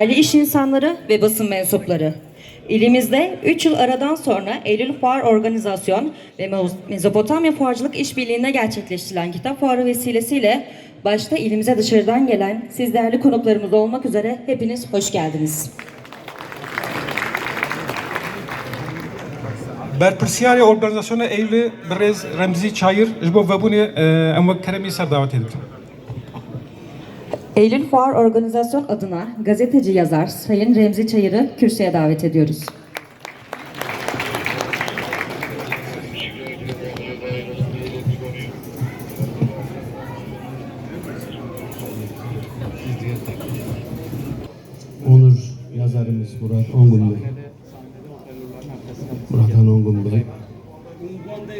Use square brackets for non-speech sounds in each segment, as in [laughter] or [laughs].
Ali iş insanları ve basın mensupları. İlimizde 3 yıl aradan sonra Eylül Fuar Organizasyon ve Mez- Mezopotamya Fuarcılık İşbirliği'nde gerçekleştirilen kitap fuarı vesilesiyle başta ilimize dışarıdan gelen siz değerli konuklarımız olmak üzere hepiniz hoş geldiniz. برپرسیاری ارگانیزاسیون ایل برز رمزی چایر جبو وبونی ام کرمی سر دعوت edildim. Eylül Fuar Organizasyon adına gazeteci yazar Sayın Remzi Çayır'ı kürsüye davet ediyoruz. Onur yazarımız Murat Ongun Bey. Murat Han Ongun Bey.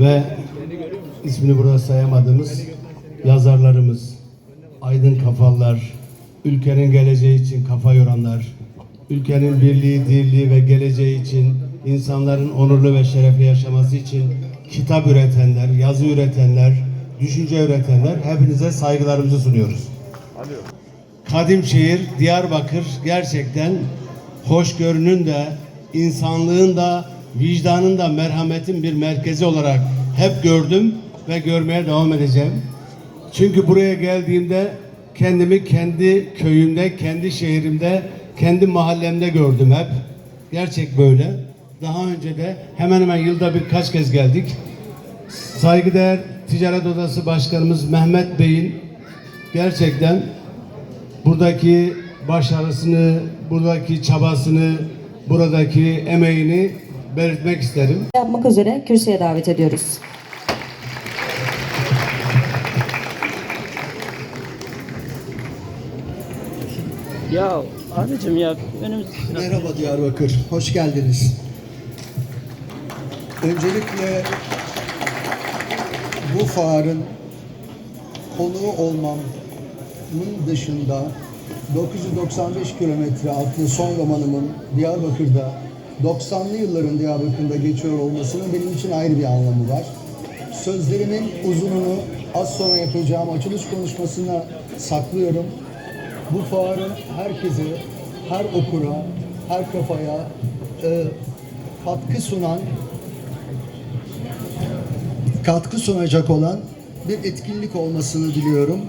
Ve ismini burada sayamadığımız yazarlarımız, aydın kafalar, ülkenin geleceği için kafa yoranlar, ülkenin birliği, dirliği ve geleceği için insanların onurlu ve şerefli yaşaması için kitap üretenler, yazı üretenler, düşünce üretenler hepinize saygılarımızı sunuyoruz. Kadim şehir Diyarbakır gerçekten hoşgörünün de insanlığın da vicdanın da merhametin bir merkezi olarak hep gördüm ve görmeye devam edeceğim. Çünkü buraya geldiğimde kendimi kendi köyümde, kendi şehrimde, kendi mahallemde gördüm hep. Gerçek böyle. Daha önce de hemen hemen yılda birkaç kez geldik. Saygıdeğer Ticaret Odası Başkanımız Mehmet Bey'in gerçekten buradaki başarısını, buradaki çabasını, buradaki emeğini belirtmek isterim. Yapmak üzere kürsüye davet ediyoruz. Ya abicim ya önümüz Merhaba Diyarbakır, hoş geldiniz. Öncelikle bu fuarın konuğu olmamın dışında 995 kilometre adlı son romanımın Diyarbakır'da 90'lı yılların Diyarbakır'da geçiyor olmasının benim için ayrı bir anlamı var. Sözlerimin uzununu az sonra yapacağım açılış konuşmasına saklıyorum. Bu fuarı herkese, her okura, her kafaya e, katkı sunan, katkı sunacak olan bir etkinlik olmasını diliyorum.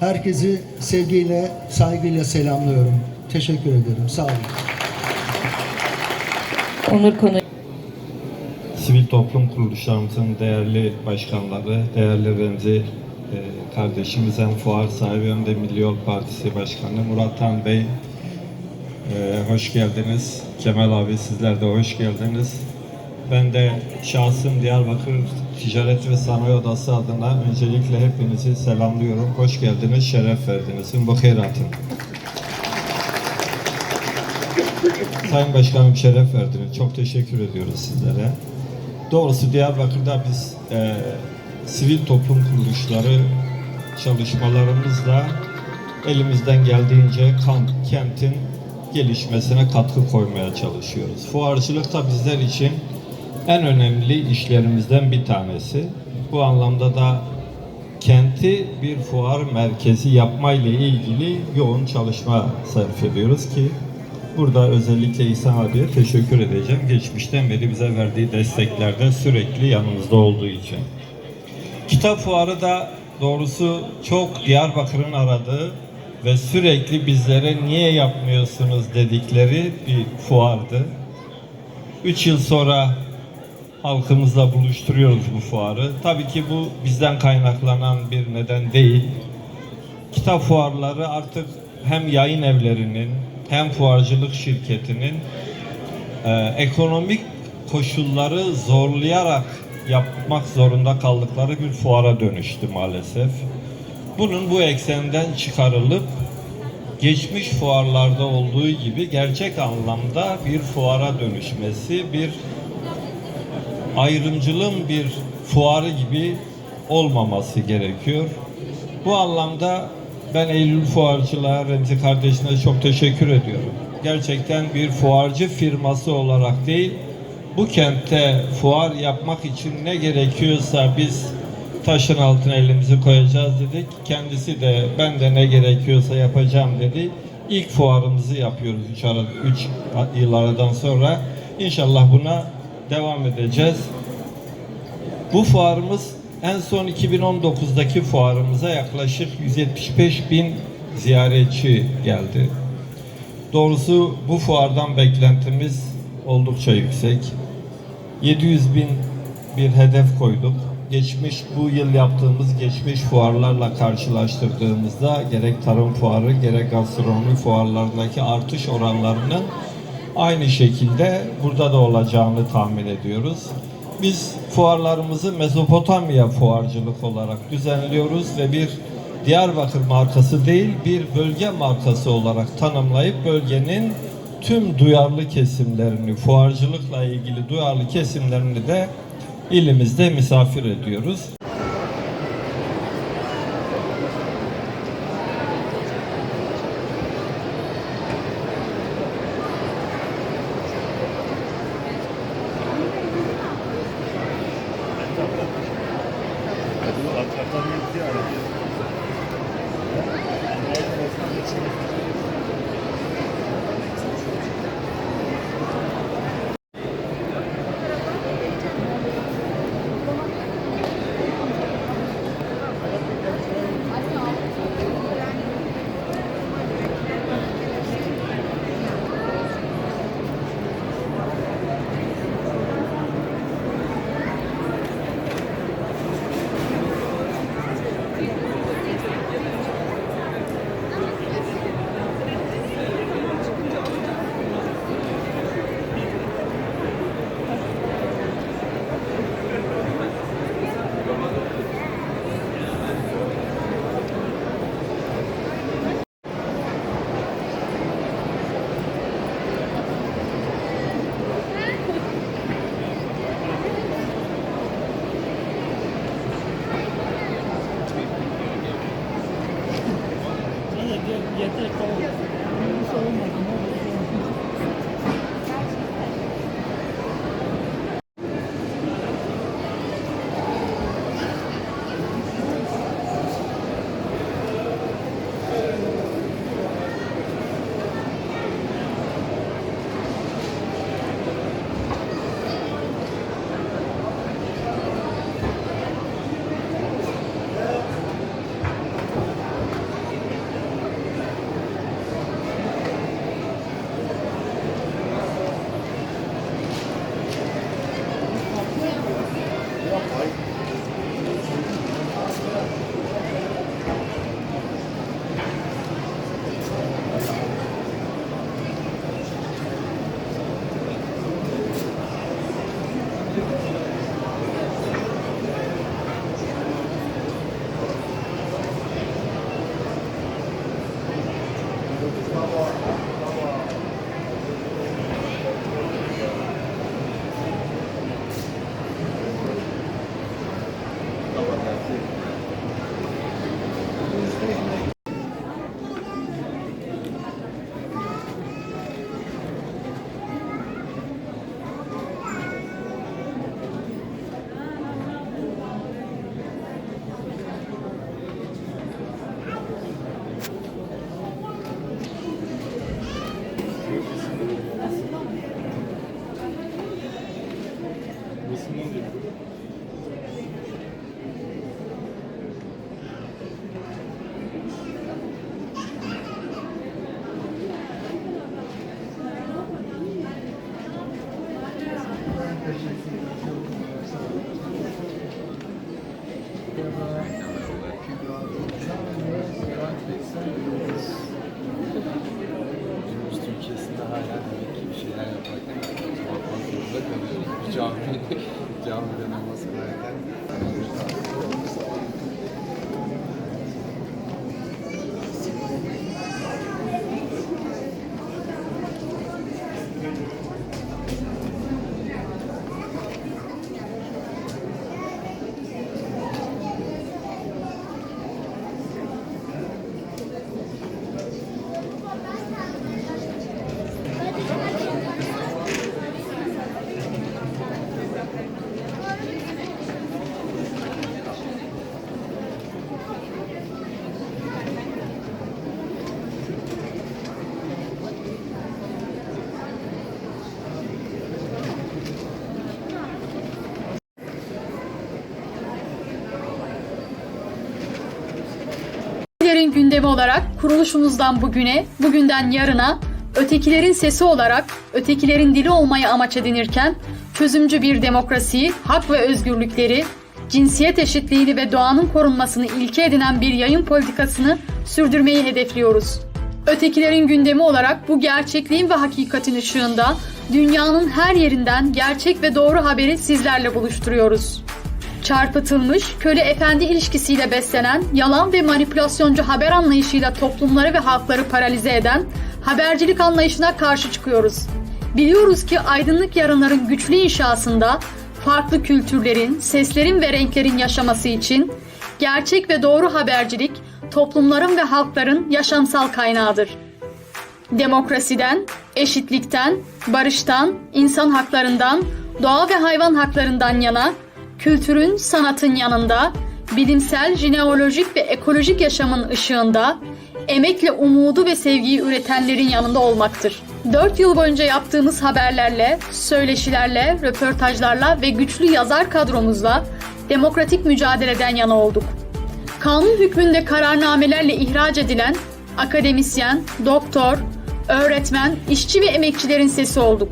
Herkesi sevgiyle, saygıyla selamlıyorum. Teşekkür ederim. Sağ olun. Onur konu sivil toplum kuruluşlarımızın değerli başkanları, değerli Remzi kardeşimiz hem fuar sahibi hem de Milli Yol Partisi Başkanı Murat Han Bey. e, hoş geldiniz. Kemal abi sizler de hoş geldiniz. Ben de şahsım Diyarbakır Ticaret ve Sanayi Odası adına öncelikle hepinizi selamlıyorum. Hoş geldiniz, şeref verdiniz. Bu hayratın. Sayın Başkanım şeref verdiniz. Çok teşekkür ediyoruz sizlere. Doğrusu Diyarbakır'da biz e, sivil toplum kuruluşları çalışmalarımızla elimizden geldiğince kamp, kentin gelişmesine katkı koymaya çalışıyoruz. Fuarcılık da bizler için en önemli işlerimizden bir tanesi. Bu anlamda da kenti bir fuar merkezi yapma ile ilgili yoğun çalışma sarf ediyoruz ki burada özellikle İhsan abiye teşekkür edeceğim. Geçmişten beri bize verdiği desteklerde sürekli yanımızda olduğu için. Kitap fuarı da doğrusu çok Diyarbakır'ın aradığı ve sürekli bizlere niye yapmıyorsunuz dedikleri bir fuardı. Üç yıl sonra halkımızla buluşturuyoruz bu fuarı. Tabii ki bu bizden kaynaklanan bir neden değil. Kitap fuarları artık hem yayın evlerinin hem fuarcılık şirketinin e, ekonomik koşulları zorlayarak yapmak zorunda kaldıkları bir fuara dönüştü maalesef. Bunun bu eksenden çıkarılıp geçmiş fuarlarda olduğu gibi gerçek anlamda bir fuara dönüşmesi, bir ayrımcılığın bir fuarı gibi olmaması gerekiyor. Bu anlamda ben Eylül Fuarcılığa Remzi kardeşine çok teşekkür ediyorum. Gerçekten bir fuarcı firması olarak değil, bu kentte fuar yapmak için ne gerekiyorsa biz taşın altına elimizi koyacağız dedik. Kendisi de ben de ne gerekiyorsa yapacağım dedi. ilk fuarımızı yapıyoruz 3 ara, üç yıl sonra. İnşallah buna devam edeceğiz. Bu fuarımız en son 2019'daki fuarımıza yaklaşık 175 bin ziyaretçi geldi. Doğrusu bu fuardan beklentimiz oldukça yüksek. 700 bin bir hedef koyduk. Geçmiş bu yıl yaptığımız geçmiş fuarlarla karşılaştırdığımızda gerek tarım fuarı gerek gastronomi fuarlarındaki artış oranlarının aynı şekilde burada da olacağını tahmin ediyoruz. Biz fuarlarımızı Mezopotamya fuarcılık olarak düzenliyoruz ve bir Diyarbakır markası değil bir bölge markası olarak tanımlayıp bölgenin tüm duyarlı kesimlerini, fuarcılıkla ilgili duyarlı kesimlerini de ilimizde misafir ediyoruz. Vamos lá. Cami, [laughs] camide namaz kılarken. Gündemi olarak kuruluşumuzdan bugüne, bugünden yarına ötekilerin sesi olarak ötekilerin dili olmayı amaç edinirken çözümcü bir demokrasiyi, hak ve özgürlükleri, cinsiyet eşitliğini ve doğanın korunmasını ilke edinen bir yayın politikasını sürdürmeyi hedefliyoruz. Ötekilerin gündemi olarak bu gerçekliğin ve hakikatin ışığında dünyanın her yerinden gerçek ve doğru haberi sizlerle buluşturuyoruz. Çarpıtılmış, köle efendi ilişkisiyle beslenen, yalan ve manipülasyoncu haber anlayışıyla toplumları ve halkları paralize eden habercilik anlayışına karşı çıkıyoruz. Biliyoruz ki aydınlık yarınların güçlü inşasında farklı kültürlerin, seslerin ve renklerin yaşaması için gerçek ve doğru habercilik toplumların ve halkların yaşamsal kaynağıdır. Demokrasiden, eşitlikten, barıştan, insan haklarından, doğa ve hayvan haklarından yana, kültürün, sanatın yanında, bilimsel, jineolojik ve ekolojik yaşamın ışığında, emekle umudu ve sevgiyi üretenlerin yanında olmaktır. 4 yıl boyunca yaptığımız haberlerle, söyleşilerle, röportajlarla ve güçlü yazar kadromuzla demokratik mücadeleden yana olduk. Kanun hükmünde kararnamelerle ihraç edilen akademisyen, doktor, öğretmen, işçi ve emekçilerin sesi olduk.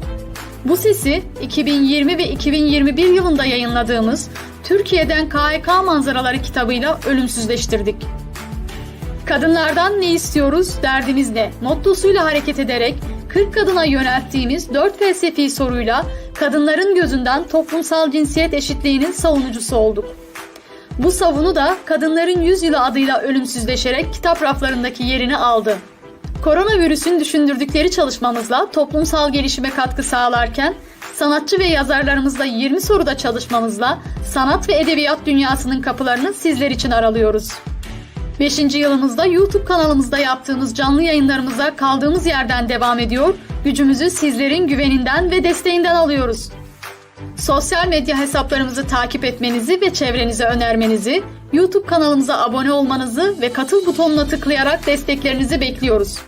Bu sesi 2020 ve 2021 yılında yayınladığımız Türkiye'den KHK manzaraları kitabıyla ölümsüzleştirdik. Kadınlardan ne istiyoruz, derdimiz ne? Mottosuyla hareket ederek 40 kadına yönelttiğimiz 4 felsefi soruyla kadınların gözünden toplumsal cinsiyet eşitliğinin savunucusu olduk. Bu savunu da Kadınların Yüzyılı adıyla ölümsüzleşerek kitap raflarındaki yerini aldı. Koronavirüsün düşündürdükleri çalışmamızla toplumsal gelişime katkı sağlarken sanatçı ve yazarlarımızla 20 soruda çalışmamızla sanat ve edebiyat dünyasının kapılarını sizler için aralıyoruz. 5. yılımızda YouTube kanalımızda yaptığımız canlı yayınlarımıza kaldığımız yerden devam ediyor, gücümüzü sizlerin güveninden ve desteğinden alıyoruz. Sosyal medya hesaplarımızı takip etmenizi ve çevrenize önermenizi, YouTube kanalımıza abone olmanızı ve katıl butonuna tıklayarak desteklerinizi bekliyoruz.